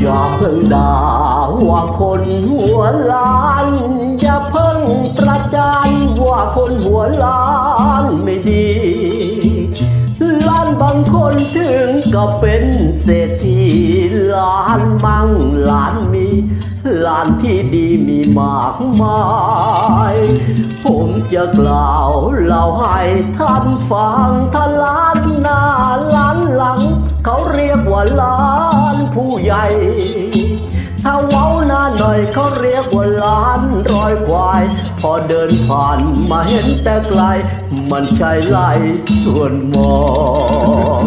อย่าเพิ่งด่าว่าคนหัวล้าน อย่าเพิ่งประจานว่าคนหัวล้านไม่ดีล้านบางคนถึงก็เป็นเศรษฐีล้านมั่งล้านมีล้านที่ดีมีมากมาย ผมจะกล่าวเล่าให้ท่านฟังถ้าล้านหน้าล้านหลัง เขาเรียกว่าล้าน ใหญ่ ถ้าเว้าหน้าหน่อยเขาเรียกว่าล้านรอยควาย พอเดินผ่านมาเห็นแต่ไกล มันใช่ไล่ชวนมอง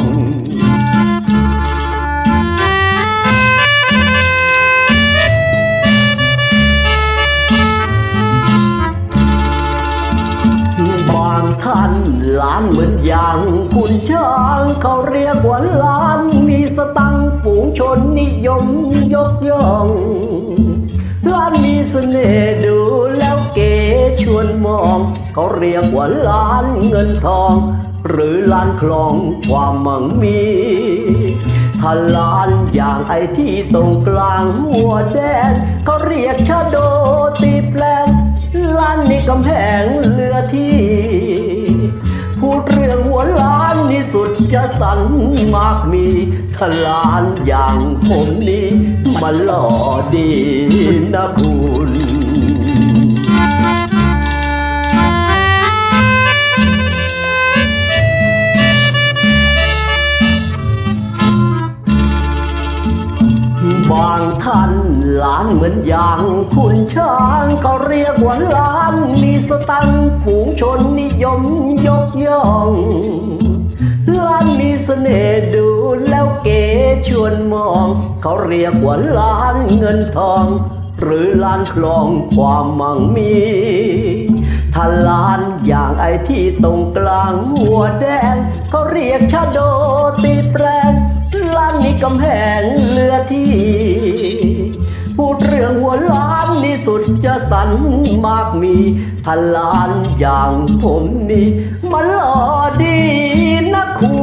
เหมือนอย่างคุณช้างเขาเรียกว่าล้าน มีสตังฝูงชนนิยมยกย่องล้านมีเสน่ห์ดูแล้วเก๋ชวนมอง เขาเรียกว่าล้านเงินทอง หรือล้านคลองความมั่งมีถ้าล้านอย่างไอที่ตรงกลางหัวแดงเขาเรียกชาโดตีแปลงล้านนี่กำแพงเลือที่ สันมากมีถ้าล้านอย่างผมนี้มันหล่อดีนะคุณบางท่านล้านเหมือนอย่างคุณช้างเขาเรียกว่าล้านมีสตังฝูงชนนิยมยกย่อง น่ห์ดูแล้วเก๋ชวนมอง เขาเรียกว่าล้านเงินทอง หรือล้านคลองความมั่งมีถ้าล้านอย่างไอที่ตรงกลางหัวแดง เขาเรียกชาโดตีแปลงล้านนี้กำแพงเลือที่ พูดเรื่องหัวล้านนี่สุดจะสันมากมีถ้าล้านอย่างผมนี่มันหล่อดีนะคุณ